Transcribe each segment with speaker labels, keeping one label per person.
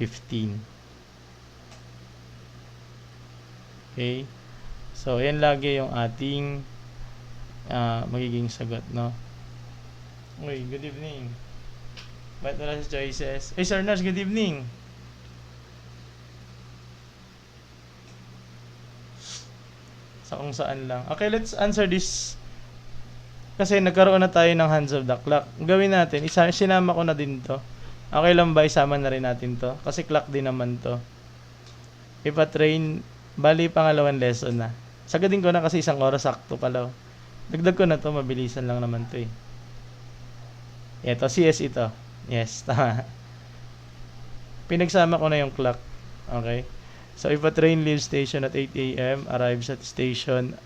Speaker 1: 15. Okay? So, yan lagi yung ating ah, magiging sagot, no? Uy, good evening. Ba't wala si choices? Hey, Sir Nurse, good evening. Sa kung saan lang. Okay, let's answer this. Kasi nagkaroon na tayo ng hands of the clock. Gawin natin, isa, sinama ko na din to. Okay lang ba isama na rin natin to? Kasi clock din naman to. Ipa-train, bali pangalawang lesson na. Sagadin ko na kasi isang oras sakto pala. Dagdag ko na to, mabilisan lang naman to eh. Ito, CS ito. Yes, tama. Pinagsama ko na yung clock. Okay? So, if a train leaves station at 8 a.m., arrives at station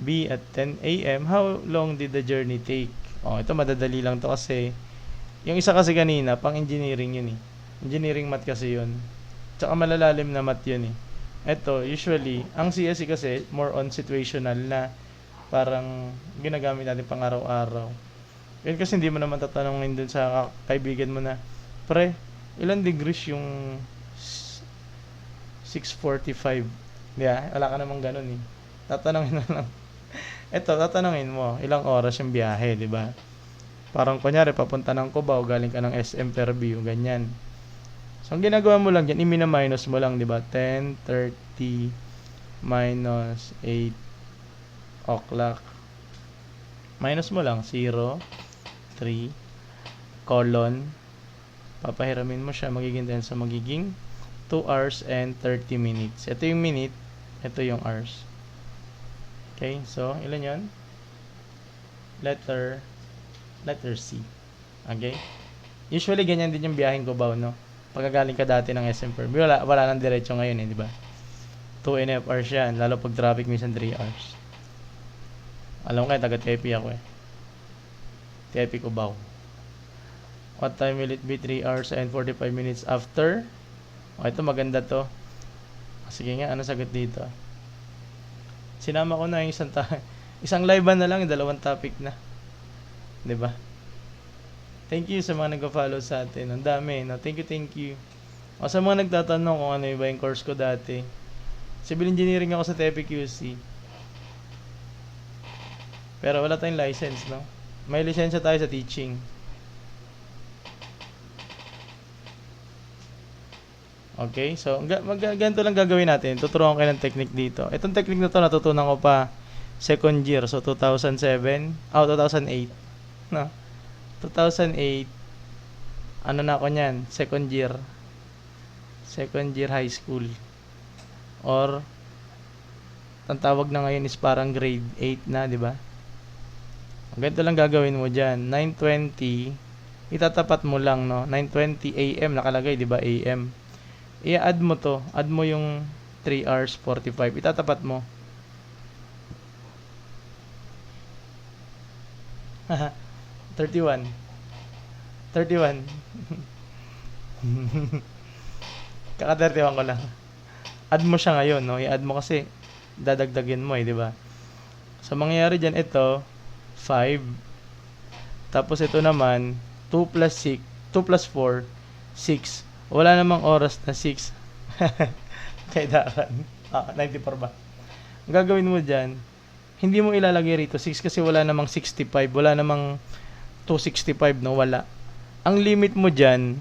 Speaker 1: B at 10 a.m., how long did the journey take? Oh, ito madadali lang to kasi yung isa kasi kanina, pang engineering yun eh. Engineering math kasi yun. Tsaka malalalim na math yun eh. Ito, usually, ang CSE kasi more on situational na parang ginagamit natin pang araw-araw. Yun kasi hindi mo naman tatanungin dun sa ka- kaibigan mo na, pre, ilan degrees yung s- 645? Yeah, wala ka namang ganun eh. Tatanungin na lang. Ito, tatanungin mo, ilang oras yung biyahe, di ba? Parang kunyari, papunta ng Cubao, galing ka ng SM Fairview, ganyan. So, ang ginagawa mo lang dyan, i-minus mo lang, di ba? 10, 30, minus 8 o'clock. Minus mo lang, 0, 3, colon, papahiramin mo siya, magiging din sa magiging 2 hours and 30 minutes. Ito yung minute, ito yung hours. Okay, so, ilan yon? Letter, letter C. Okay? Usually, ganyan din yung biyaheng Cubao, no? Pagkagaling ka dati ng SM Fairview, wala, wala nang diretso ngayon, eh, di ba? 2 and a half hours yan, lalo pag traffic, minsan 3 hours. Alam ko kaya, taga Tepi ako eh. Tepi Cubao. What time will it be? 3 hours and 45 minutes after? O, ito maganda to. Sige nga, ano sagot dito? Sinama ko na yung isang ta isang live na lang, yung dalawang topic na. 'Di ba? Thank you sa mga nag-follow sa atin. Ang dami, no? Thank you, thank you. O sa mga nagtatanong kung ano yung ba yung course ko dati. Civil engineering ako sa TEPQC. Pero wala tayong license, no? May lisensya tayo sa teaching. Okay, so mag ganito lang gagawin natin. Tuturuan ko ng technique dito. Itong technique na to natutunan ko pa second year. So 2007, oh 2008. No. 2008 ano na ako niyan, second year. Second year high school. Or ang tawag na ngayon is parang grade 8 na, di ba? Ganito lang gagawin mo diyan. 9:20 itatapat mo lang no. 9:20 AM nakalagay, di ba? AM i-add mo to, add mo yung 3 hours 45, itatapat mo. Haha, 31. 31. Kaka 31 ko lang. Add mo siya ngayon, no? I-add mo kasi dadagdagin mo eh, di ba? So, mangyayari dyan, ito, 5. Tapos ito naman, 2 plus 6, 2 plus 4, 6. Wala namang oras na 6. Kailangan. Ah, 94 ba? Ang gagawin mo dyan, hindi mo ilalagay rito 6 kasi wala namang 65. Wala namang 265, no? Wala. Ang limit mo dyan,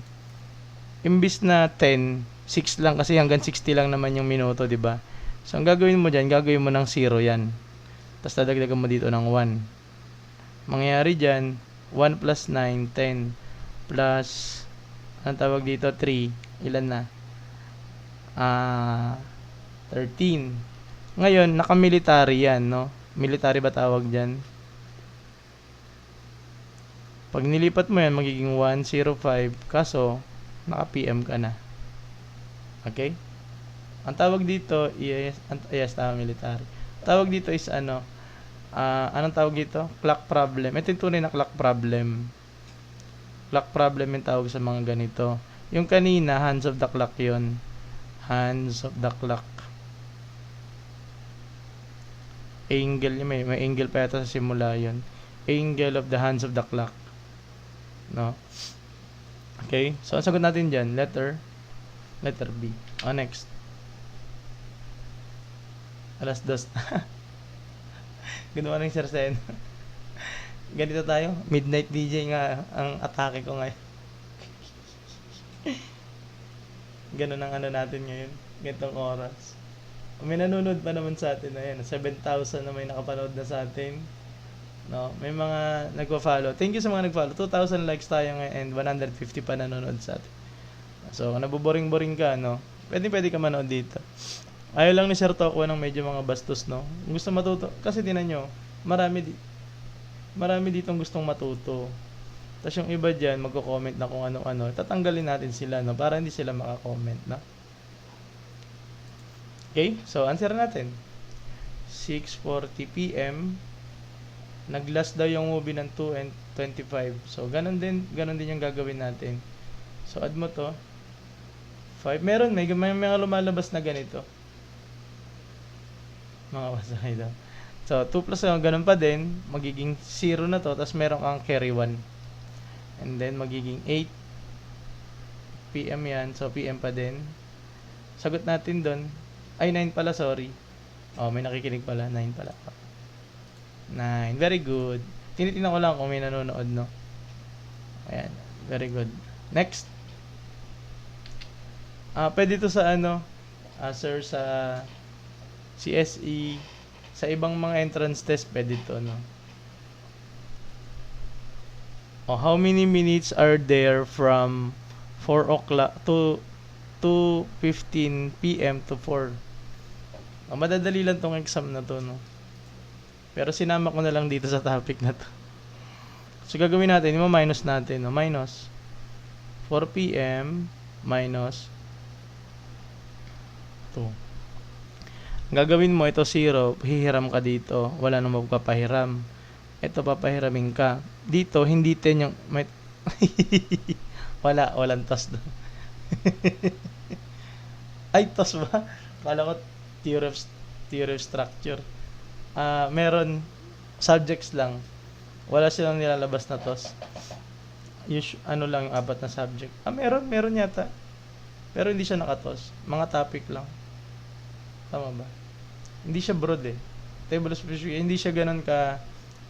Speaker 1: imbis na 10, 6 lang kasi hanggang 60 lang naman yung minuto, di ba? So, ang gagawin mo dyan, gagawin mo ng 0 yan. Tapos dadagdagan mo dito ng 1. Mangyayari dyan, 1 plus 9, 10 plus ang tawag dito 3 ilan na ah 13 ngayon naka-military yan no military ba tawag diyan pag nilipat mo yan magiging 105 kaso naka PM ka na. Okay? Ang tawag dito ang, yes tama military. Tawag dito is ano ah anong tawag dito? Clock problem. Ito yung tunay na clock problem. Clock problem yung tawag sa mga ganito. Yung kanina, hands of the clock yon Hands of the clock. Angle, may, may angle pa yata sa simula yon Angle of the hands of the clock. No? Okay? So, ang sagot natin dyan, letter Letter B. O, next. Alas dos. Ginawa ng Sir Sen. Ganito tayo. Midnight DJ nga ang atake ko ngayon. Ganun ang ano natin ngayon. Ganitong oras. May nanonood pa naman sa atin. Ayan, 7,000 na may nakapanood na sa atin. No, may mga nagpo-follow. Thank you sa mga nag-follow. 2,000 likes tayo ngayon and 150 pa nanonood sa atin. So, kung nabuboring-boring ka, no, pwede pwede ka manood dito. Ayaw lang ni Sir Tokwa ng medyo mga bastos, no? Gusto matuto. Kasi tinan nyo, marami, di, marami ditong gustong matuto. Tapos yung iba dyan, magko-comment na kung ano-ano. Tatanggalin natin sila, no? Para hindi sila maka-comment, no? Okay, so answer natin. 6.40 p.m. Nag-last daw yung movie ng 2 and 25. So, ganun din, ganun din yung gagawin natin. So, add mo to. 5. Meron, may, may mga lumalabas na ganito. Mga wasay daw. So, 2 plus 1, ganun pa din. Magiging 0 na to. Tapos meron kang carry 1. And then, magiging 8 PM yan. So, PM pa din. Sagot natin doon. Ay, 9 pala, sorry. Oh, may nakikinig pala. 9 pala. 9. Very good. Tinitingnan ko lang kung may nanonood, no? Ayan. Very good. Next. Ah, pwede to sa ano, ah, sir, sa CSE, sa ibang mga entrance test, pwede to, no? Oh, how many minutes are there from 4 o'clock to 2.15 p.m. to 4? Oh, madadali lang tong exam na to, no? Pero sinama ko na lang dito sa topic na to. So, gagawin natin, yung minus natin, no? Minus 4 p.m. minus 2. Ang gagawin mo, ito 0, hihiram ka dito. Wala nang magpapahiram. Ito, papahiramin ka. Dito, hindi 10 yung... May, wala, walang toss doon. Ay, toss ba? Kala ko theory of, theory of structure. Ah, meron subjects lang. Wala silang nilalabas na toss. Us, ano lang yung apat na subject. Ah, meron, meron yata. Pero hindi siya nakatos. Mga topic lang. Tama ba? Hindi siya broad eh. Table of specific, hindi siya ganun ka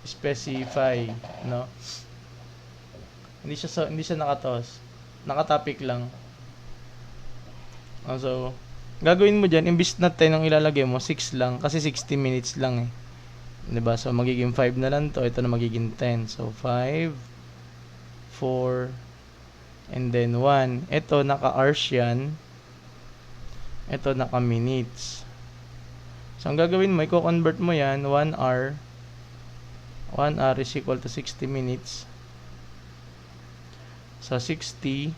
Speaker 1: specify, no? Hindi siya so, hindi siya nakatos. Nakatopic lang. Ah, so, gagawin mo diyan imbis na 10 ang ilalagay mo, 6 lang kasi 60 minutes lang eh. ba? So magiging 5 na lang to, ito na magiging 10. So 5 4 and then 1. Ito naka-hours yan. Ito naka-minutes. So, ang gagawin mo, i-convert mo yan, 1 hour. 1 hour is equal to 60 minutes. So, 60.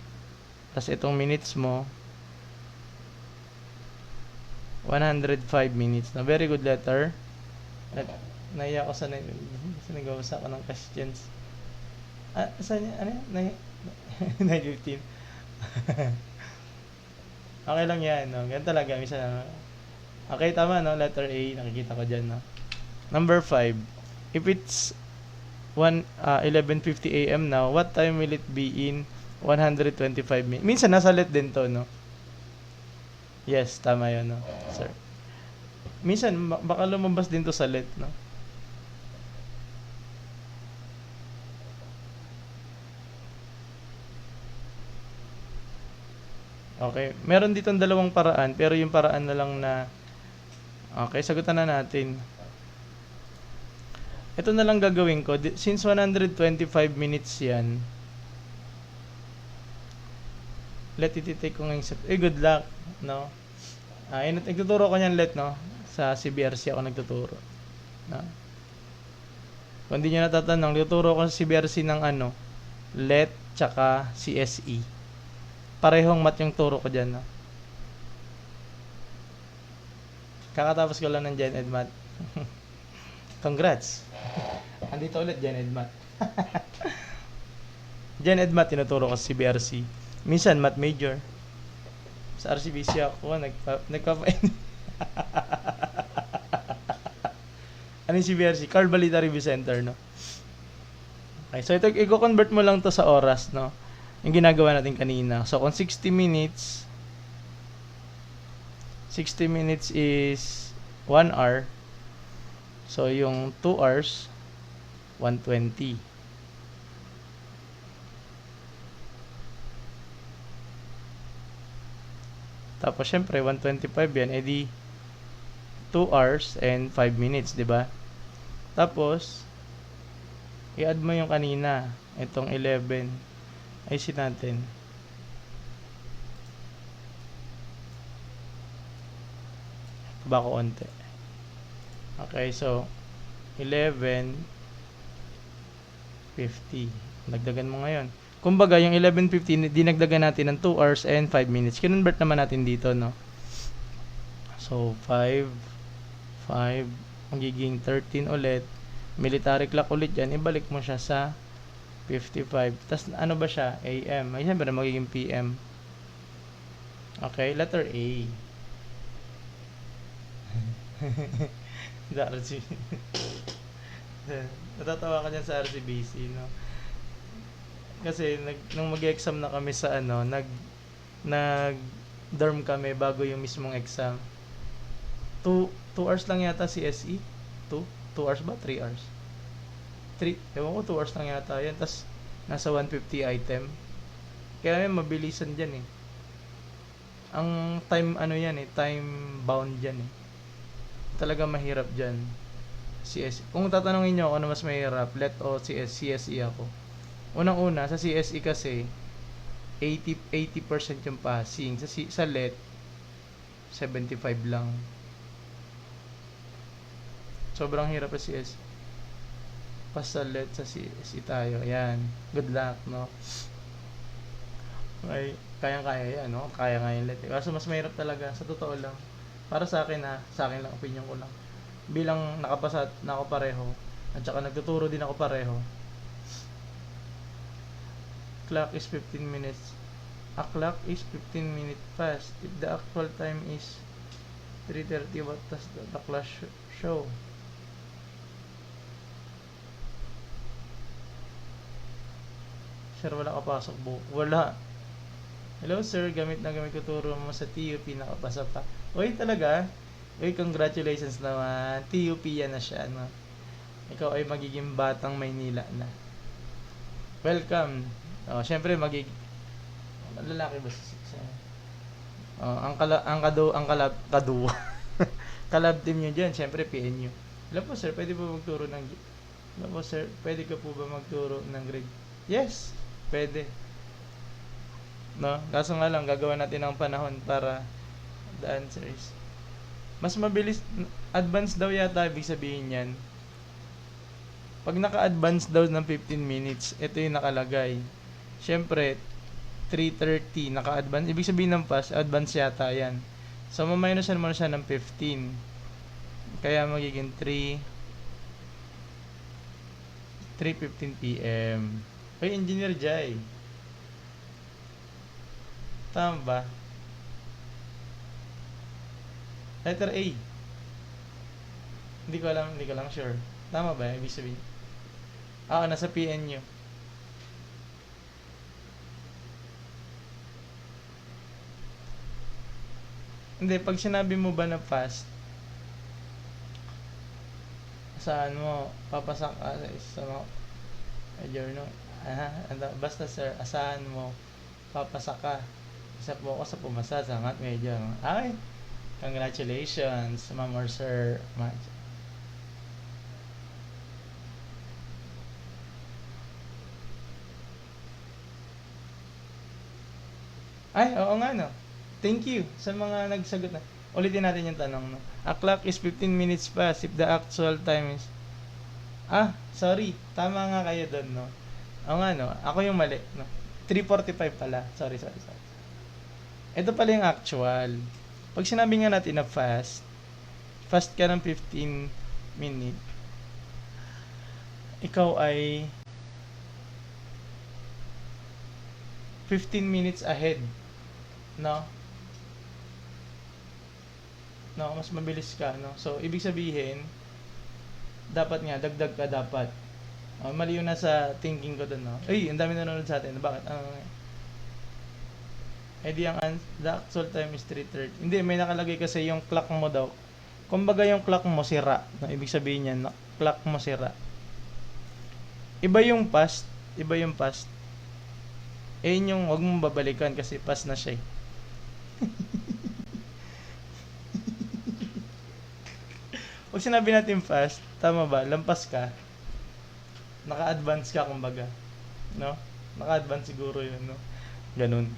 Speaker 1: Tapos itong minutes mo, 105 minutes. Na very good letter. At naiya ko sa na, kasi nag-uusap ako ng questions. Ah, saan yan? Ano yan? Nai- 9.15. okay lang yan, no? Ganun talaga. Misa, okay, tama, no? Letter A, nakikita ko dyan, no? Number 5. If it's 1, uh, 11.50 a.m. now, what time will it be in 125 minutes? Minsan, nasa let din to, no? Yes, tama yun, no? Sir. Minsan, ba- baka lumabas din to sa let, no? Okay. Meron dito dalawang paraan, pero yung paraan na lang na Okay, sagutan na natin. Ito na lang gagawin ko. Since 125 minutes yan, let it take ko ngayong set. Eh, good luck, no? Ah, uh, nagtuturo ko niyan let, no? Sa CBRC ako nagtuturo. No? Kung hindi nyo natatanong, nagtuturo ko sa CBRC ng ano, let, tsaka CSE. Parehong mat yung turo ko dyan, no? Kakatapos ko lang ng Gen Ed Math. Congrats! Andito ulit Gen Ed Math. Gen Ed Math, tinuturo ko sa CBRC. Minsan, Math Major. Sa RCBC ako, nagpa, nagpa ano yung CBRC? Carl Balita Review Center, no? Okay, so ito, i-convert mo lang to sa oras, no? Yung ginagawa natin kanina. So, kung 60 minutes, 60 minutes is 1 hour. So, yung 2 hours, 120. Tapos, syempre, 125 yan, edi 2 hours and 5 minutes, di ba? Tapos, i-add mo yung kanina, itong 11. Ayusin natin. Ko onte. Okay, so 11 50. Dagdagan mo ngayon. Kumbaga, yung 11.50, dinagdagan natin ng 2 hours and 5 minutes. Kinonvert naman natin dito, no? So, 5, 5, magiging 13 ulit. Military clock ulit yan. Ibalik mo siya sa 55. Tapos, ano ba siya? AM. Ay, siyempre, magiging PM. Okay, letter A. RC. Natatawa ka dyan sa RCBC, no? Kasi nag, nung mag-exam na kami sa ano, nag nag dorm kami bago yung mismong exam. 2 2 hours lang yata si SE. 2 2 hours ba? 3 hours. 3, ewan ko 2 hours lang yata yan. Tapos, nasa 150 item. Kaya may mabilisan dyan eh. Ang time ano yan eh, time bound dyan eh. Talaga mahirap dyan. CS. Kung tatanungin nyo ako ano mas mahirap, let o CS, CSE ako. Unang-una, sa CSE kasi, 80, 80% yung passing. Sa, sa let, 75 lang. Sobrang hirap sa CS. Pas sa let sa CSE tayo. Yan. Good luck, no? Okay. Kayang-kaya yan, no? Kaya nga yung let. Kaso mas mahirap talaga. Sa totoo lang. Para sa akin, ha? Sa akin lang, opinion ko lang. Bilang nakapasa na ako pareho, at saka nagtuturo din ako pareho, clock is 15 minutes. A clock is 15 minutes past. If the actual time is 3.30, what does the, the clock sh- show? Sir, wala kapasok bu. Wala. Hello sir, gamit na gamit ko turo mo sa TUP, nakapasa pa. Uy, talaga? Uy, congratulations naman. TUP yan na siya, no? Ikaw ay magiging batang Maynila na. Welcome. Oh, syempre magig lalaki ba si sa Oh, ang kala ang kado ang kalab kadu. kalab team niyo diyan, syempre PNU. Hello po sir, pwede po magturo ng Hello po sir, pwede ka po ba magturo ng grade? Yes, pwede. No, kaso nga lang gagawa natin ng panahon para the answer is mas mabilis advance daw yata ibig sabihin niyan. Pag naka-advance daw ng 15 minutes, ito yung nakalagay. Siyempre, 3.30, naka-advance. Ibig sabihin ng fast, advance yata yan. So, maminusan mo na siya ng 15. Kaya magiging 3 3.15 p.m. Uy, Engineer Jai. Tama ba? Letter A. Hindi ko alam, hindi ko lang sure. Tama ba? Ibig sabihin. Ah, nasa PNU. Hindi, pag sinabi mo ba na fast, saan mo, papasak ka sa isa mo, ah, ano, basta sir, asahan mo, papasak ka. Isa po ako sa pumasa sa mat medyo. Ay, congratulations, ma'am or sir. Ma- Ay, oo nga no. Thank you sa mga nagsagot na. Ulitin natin yung tanong no. A clock is 15 minutes past if the actual time is Ah, sorry. Tama nga kayo doon no. Oo nga no. Ako yung mali no. 3:45 pala. Sorry, sorry, sorry. Ito pala yung actual. Pag sinabi nga natin na fast, fast ka ng 15 minutes, ikaw ay 15 minutes ahead. No? No, mas mabilis ka, no? So, ibig sabihin, dapat nga, dagdag ka dapat. Oh, mali yun na sa thinking ko doon, no? Uy, ang dami nanonood sa atin. Bakit? Ano, Eh di ang an- the actual time is 3.30. Hindi, may nakalagay kasi yung clock mo daw. Kumbaga yung clock mo sira. No, ibig sabihin niyan, na clock mo sira. Iba yung past, iba yung past. Eh yun yung wag mong babalikan kasi past na siya eh. Pag sinabi natin fast, tama ba? Lampas ka. Naka-advance ka kumbaga. No? Naka-advance siguro yun, no? Ganun.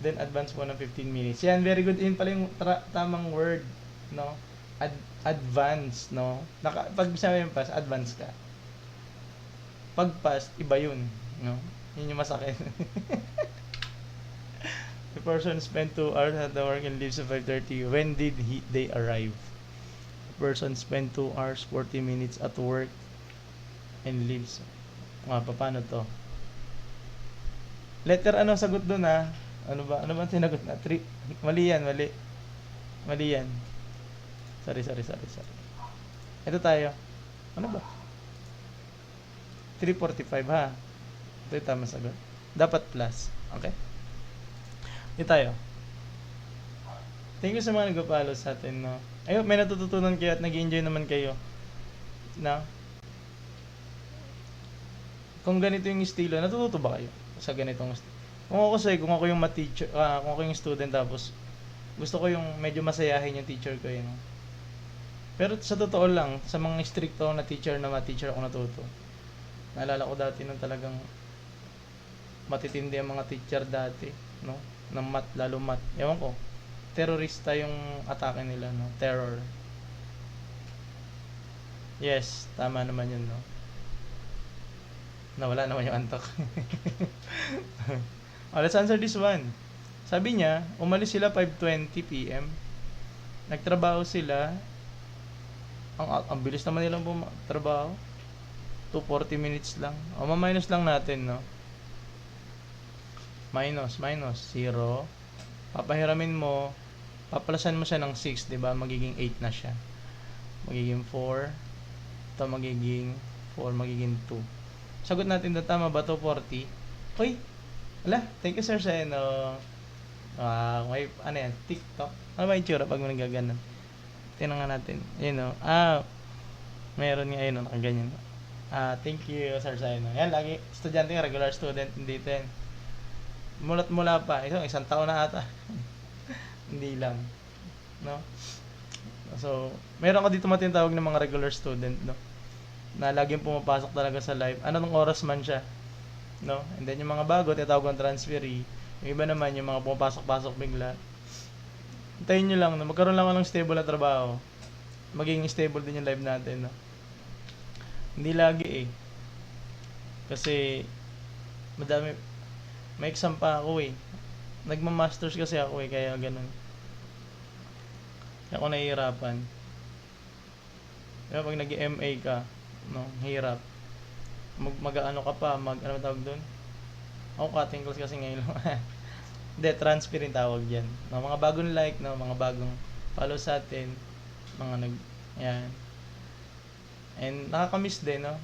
Speaker 1: Then advance mo ng 15 minutes. Yan, very good. Yun pala yung tra- tamang word, no? Ad- advance, no? Naka, pag sinabi yung pass, advance ka. Pag pass, iba yun, no? Yun yung masakit. The person spent 2 hours at the work and leaves at 5.30. When did he, they arrive? Person spent 2 hours, 40 minutes at work and leaves. Nga, pa, paano to? Letter ano sagot doon ha? Ano ba? Ano ba sinagot na? Three. Mali yan, mali. Mali yan. Sorry, sorry, sorry, sorry. Ito tayo. Ano ba? 345 ha? Ito yung tama sagot. Dapat plus. Okay? Ito tayo. Thank you sa mga nagpa-follow sa atin, no? Ayun, may natututunan kayo at nag enjoy naman kayo. No? Kung ganito yung estilo, natututo ba kayo sa ganitong estilo? Kung ako kasi, kung ako yung ma-teacher, ah, kung ako yung student tapos gusto ko yung medyo masayahin yung teacher ko yun. Pero sa totoo lang, sa mga stricto na teacher na ma-teacher ako natuto. Naalala ko dati nung talagang matitindi ang mga teacher dati, no? Ng mat, lalo mat. Ewan ko, terorista yung atake nila, no? Terror. Yes, tama naman yun, no? Nawala naman yung antok. oh, let's answer this one. Sabi niya, umalis sila 5.20 p.m. Nagtrabaho sila. Ang, ang bilis naman nilang trabaho. 240 minutes lang. O, ma-minus lang natin, no? Minus, minus. 0. Papahiramin mo. Papalasan mo siya ng 6, di ba? Magiging 8 na siya. Magiging 4. Ito magiging 4, magiging 2. Sagot natin na tama ba to 40? Hoy, wala. Thank you sir sa ano. Ah, may ano yan, TikTok. Ano ba yung tsura pag mo nagaganon? Tingnan nga natin. Yun o. Ah, meron nga yun o, nakaganyan. Ah, thank you sir sa ano. Yan, lagi, estudyante regular student, hindi din. Mulat mula pa. Isang, isang taon na ata. hindi lang. No? So, meron ka dito matinatawag ng mga regular student, no? na laging pumapasok talaga sa live. Ano nung oras man siya. No? And then yung mga bago, tinatawag ng transferee. Yung iba naman, yung mga pumapasok-pasok bigla. Hintayin nyo lang, no? magkaroon lang ng stable na trabaho. Magiging stable din yung live natin. No? Hindi lagi eh. Kasi, madami, may exam pa ako eh. Nagma-masters kasi ako eh, kaya ganun. Kaya ako nahihirapan. Kaya pag nag-MA ka, no, hirap. Mag, mag-ano ka pa, mag, ano tawag doon? Ako cutting class kasi ngayon lang. Hindi, transfer yung tawag dyan. No, mga bagong like, no, mga bagong follow sa atin, mga nag, yan. And nakakamiss din, no?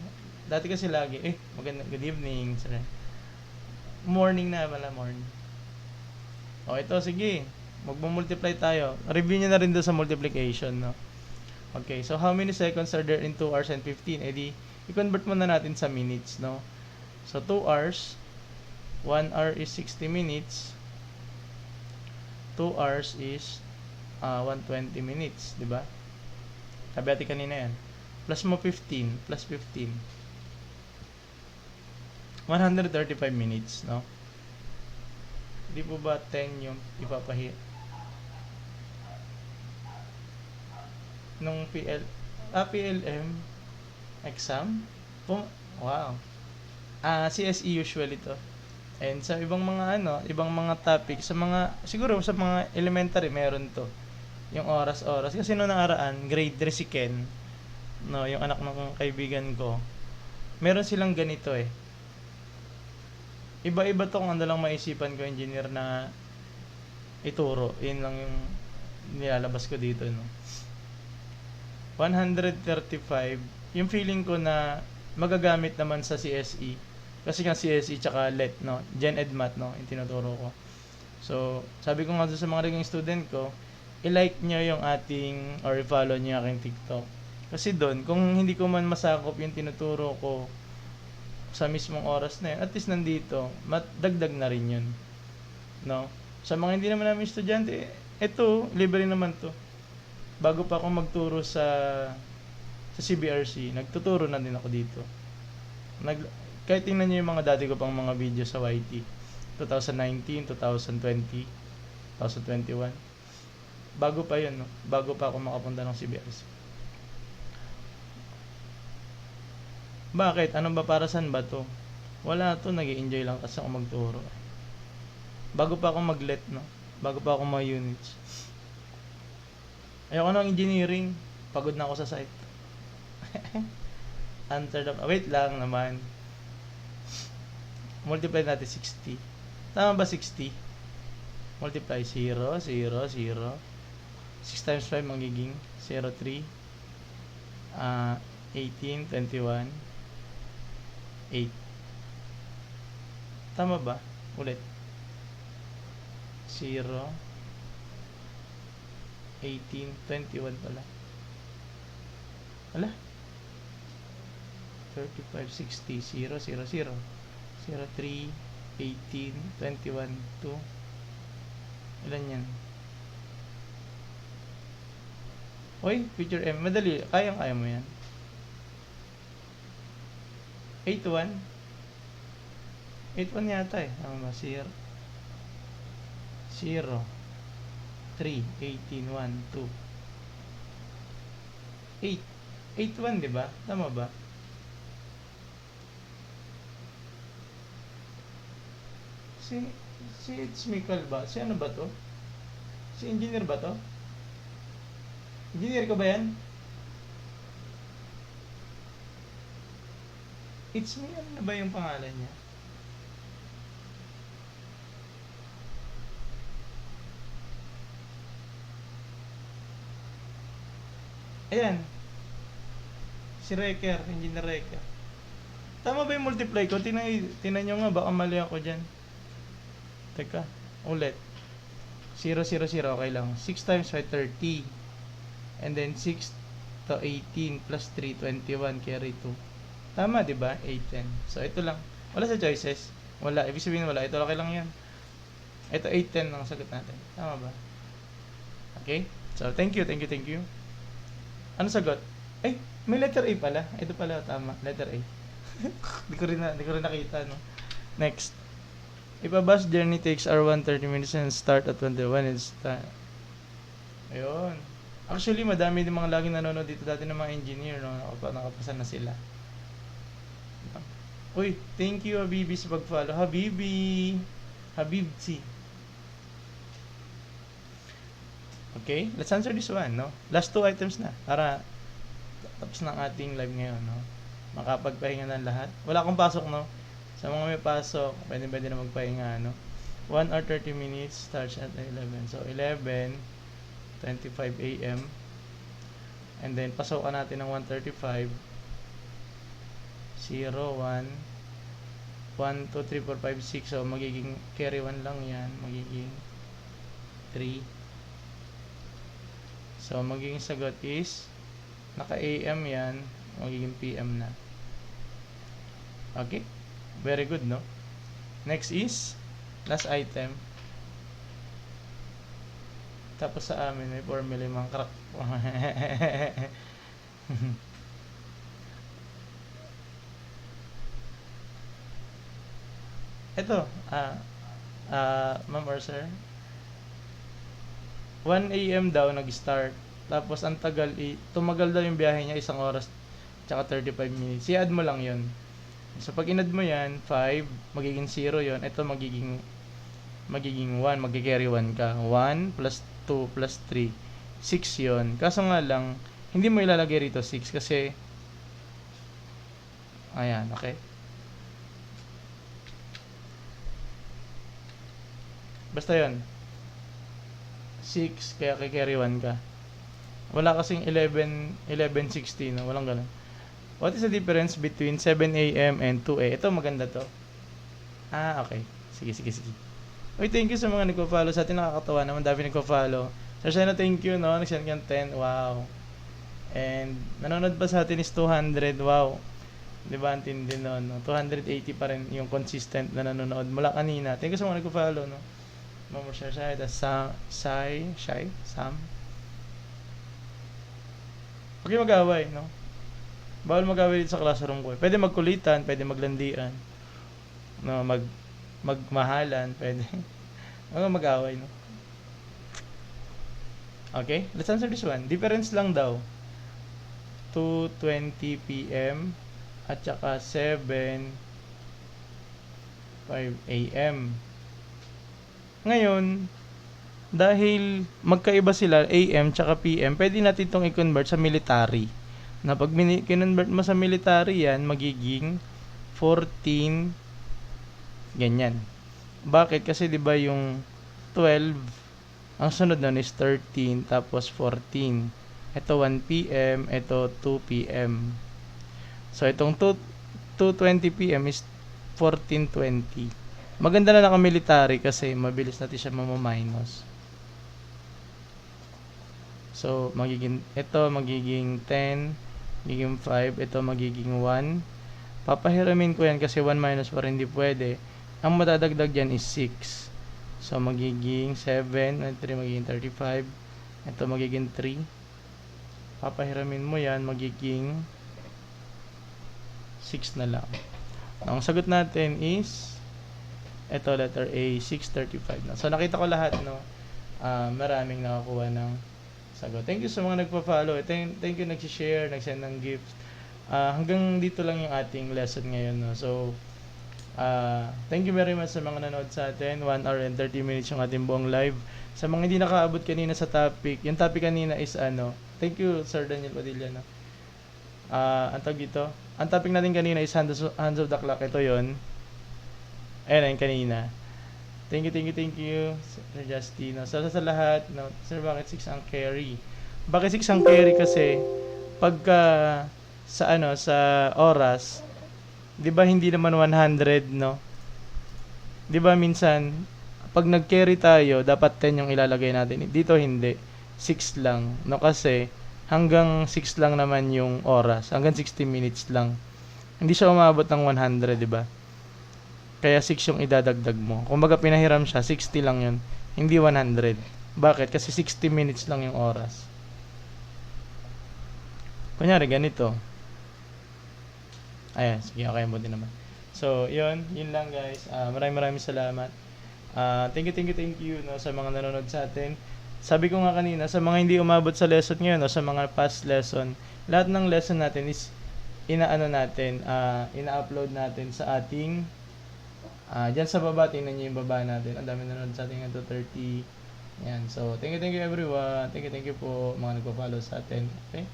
Speaker 1: Dati kasi lagi, eh, maganda, good evening, sir. Morning na pala, morning. O, ito, sige. Magmumultiply tayo. Review nyo na rin doon sa multiplication, no? Okay, so how many seconds are there in 2 hours and 15? Eh i-convert mo na natin sa minutes, no? So, 2 hours, 1 hour is 60 minutes, 2 hours is uh, 120 minutes, di ba? Sabi kanina yan. Plus mo 15, plus 15. 135 minutes, no? Di po ba 10 yung ipapahi nung PL ah, PLM exam? Pum wow. Ah CSE usually to and sa ibang mga ano ibang mga topic sa mga siguro sa mga elementary meron to. Yung oras-oras. Kasi noong nakaraan grade 3 si Ken no yung anak ng kaibigan ko meron silang ganito eh iba-iba to kung ano lang maisipan ko engineer na ituro yun lang yung nilalabas ko dito no 135, yung feeling ko na magagamit naman sa CSE. Kasi nga CSE tsaka LET, no? Gen Ed Math, no? Yung tinuturo ko. So, sabi ko nga sa mga naging student ko, i-like nyo yung ating, or i-follow nyo aking TikTok. Kasi doon, kung hindi ko man masakop yung tinuturo ko sa mismong oras na yun, at least nandito, matdagdag na rin yun. No? Sa mga hindi naman namin estudyante, eto, libre naman to. Bago pa ako magturo sa sa CBRC, nagtuturo na din ako dito. Nag, kahit tingnan nyo yung mga dati ko pang mga video sa YT. 2019, 2020, 2021. Bago pa yun, no? bago pa ako makapunta ng CBRC. Bakit? Ano ba para saan ba to? Wala to, nag enjoy lang kasi ako magturo. Bago pa ako mag-let, no? Bago pa ako mga units. Ayoko ng engineering. Pagod na ako sa site. Answer the... Wait lang naman. Multiply natin 60. Tama ba 60? Multiply 0, 0, 0. 6 times 5 magiging 0, 3. Uh, 18, 21, 8. Tama ba? Ulit. 0, 18, 21 pala. Ala? 35, 60, 0, 0, 0. 0, 3, 18, 21, 2. Ilan yan? Uy, picture M. Madali. Kayang-kaya mo yan. 8-1. 8-1 yata eh. Tama ba? 0. 0. 3, 18, 1, 2. 8. 8-1, di ba? Tama ba? Si, si It's Mikal ba? Si ano ba to? Si engineer ba to? Engineer ka ba yan? It's me, ano na ba yung pangalan niya? Ayan. Si Reker, Engineer Reker. Tama ba yung multiply ko? Tinan, tinan nyo nga, baka mali ako dyan. Teka, ulit. 0, 0, 0, okay lang. 6 times 5, 30. And then 6 to 18 plus 3, 21, carry 2. Tama, di ba? 8, 10. So, ito lang. Wala sa choices. Wala. Ibig sabihin wala. Ito, okay lang yan. Ito, 8, 10 ang sagot natin. Tama ba? Okay? So, thank you, thank you, thank you. Ano sagot? Ay, may letter A pala. Ito pala, tama. Letter A. di ko rin na, di ko rin nakita, no? Next. If a bus journey takes R1 30 minutes and start at 21, it's time. Ayun. Actually, madami din mga laging nanonood dito dati ng mga engineer, no? Nakapa, nakapasa na sila. Uy, thank you Habibi sa pag-follow. Habibi! Habibsi. Okay, let's answer this one, no? Last two items na para tapos na ang ating live ngayon, no? Makapagpahinga ng lahat. Wala akong pasok, no? Sa mga may pasok, pwede pwede na magpahinga, no? 1 hour 30 minutes starts at 11. So, 11, 25 a.m. And then, pasokan natin ng 135. 0, 1, 1, 2, 3, 4, 5, 6. So, magiging carry 1 lang yan. Magiging 3. So, magiging sagot is naka-AM yan. Magiging PM na. Okay? Very good, no? Next is last item. Tapos sa amin may formula yung mga crack. Ito, ah, ah, ma'am or sir, 1 a.m. daw nag-start. Tapos ang tagal, i- tumagal daw yung biyahe niya isang oras tsaka 35 minutes. I-add mo lang yon So pag inad mo yan, 5, magiging 0 yon Ito magiging magiging 1, magki-carry 1 ka. 1 plus 2 plus 3, 6 yon Kaso nga lang, hindi mo ilalagay rito 6 kasi ayan, okay? Basta yon 6, kaya kay-carry 1 ka. Wala kasing 11, 11.60, no? Walang ganun. What is the difference between 7 a.m. and 2 a.m.? Ito maganda to. Ah, okay. Sige, sige, sige. Uy, thank you sa mga nagpo-follow sa atin. Nakakatawa naman. Dami nagpo-follow. Sir Seno, thank you, no? Nag-send ka ng 10. Wow. And, nanonood pa sa atin is 200. Wow. Di ba? Ang tindi no? 280 pa rin yung consistent na nanonood mula kanina. Thank you sa mga nagpo-follow, no? Mamo Sir Shai, das Sam, Sai, Shai, Sam. Huwag mag-away, no? Bawal mag-away sa classroom ko. eh. Pwede magkulitan, pwede maglandian. No, mag magmahalan, pwede. Huwag mag-away, no? Okay, let's answer this one. Difference lang daw. 2.20 p.m. at saka 7 5 a.m. Ngayon, dahil magkaiba sila AM tsaka PM, pwede natin itong i-convert sa military. Na pag kinonvert mo sa military yan, magiging 14 ganyan. Bakit? Kasi 'di ba yung 12 ang sunod nun is 13 tapos 14. Ito 1 PM, ito 2 PM. So itong 2 2:20 PM is 14:20. Maganda na naka-military kasi mabilis natin siya mamaminus. So magiging ito magiging 10, magiging 5, ito magiging 1. Papahiramin ko yan kasi 1 minus 4 hindi pwede. Ang madadagdag dyan is 6. So, magiging 7, 3 magiging 35. Ito magiging 3. Papahiramin mo yan, magiging 6 na lang. Ang sagot natin is ito letter A 635 na. So nakita ko lahat no. Ah, maraming nakakuha ng sagot. Thank you sa mga nagpa-follow. Thank, thank you nagsi-share, nag-send ng gifts. Ah, hanggang dito lang yung ating lesson ngayon no. So ah, thank you very much sa mga nanood sa atin. 1 hour and 30 minutes yung ating buong live. Sa mga hindi nakaabot kanina sa topic, yung topic kanina is ano. Thank you Sir Daniel Padilla no. Ah, ang tawag dito. Ang topic natin kanina is Hands Hands of the Clock. Ito 'yon. Ayan, ayun kanina. Thank you, thank you, thank you, Sir Justino. Sa, sa lahat, no, Sir, bakit 6 ang carry? Bakit 6 ang carry? Kasi, pagka, sa ano, sa oras, di ba hindi naman 100, no? Di ba minsan, pag nag-carry tayo, dapat 10 yung ilalagay natin. Dito hindi. 6 lang. No, kasi, hanggang 6 lang naman yung oras. Hanggang 60 minutes lang. Hindi siya umabot ng 100, di ba? Kaya 6 yung idadagdag mo. Kung baga pinahiram siya, 60 lang yun. Hindi 100. Bakit? Kasi 60 minutes lang yung oras. Kunyari, ganito. Ayan, sige, okay mo din naman. So, yun, yun lang guys. Ah, maraming maraming salamat. Ah, thank you, thank you, thank you no, sa mga nanonood sa atin. Sabi ko nga kanina, sa mga hindi umabot sa lesson ngayon, no, sa mga past lesson, lahat ng lesson natin is inaano natin, ah, ina-upload natin sa ating Ah, diyan sa baba, tingnan niyo yung baba natin. Ang dami nanonood sa atin ng 230. Yan. So, thank you, thank you everyone. Thank you, thank you po mga nagpo-follow sa atin. Okay?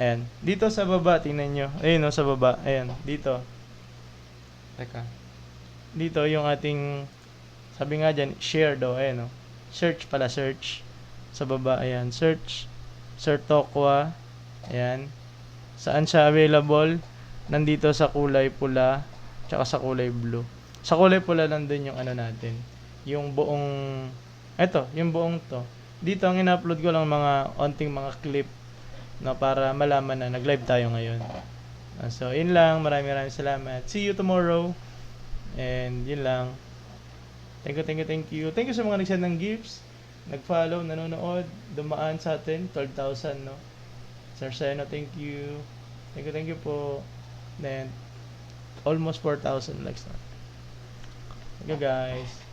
Speaker 1: Ayan. Dito sa baba, tingnan niyo. Ayun, no, sa baba. Ayan, dito. Teka. Dito yung ating sabi nga diyan, share daw, ayan, no. Search pala, search. Sa baba, ayan, search. Sir Tokwa. Ayan. Saan siya available? Nandito sa kulay pula tsaka sa kulay blue. Sa kulay pula lang din yung ano natin. Yung buong, eto, yung buong to. Dito ang ina-upload ko lang mga onting mga clip na para malaman na nag-live tayo ngayon. Ah, So, yun lang. Maraming maraming salamat. See you tomorrow. And yun lang. Thank you, thank you, thank you. Thank you sa mga nag-send ng gifts. Nag-follow, nanonood, dumaan sa atin. 12,000, no? Sir Seno, thank you. Thank you, thank you po. Then, almost 4,000 likes na. You guys.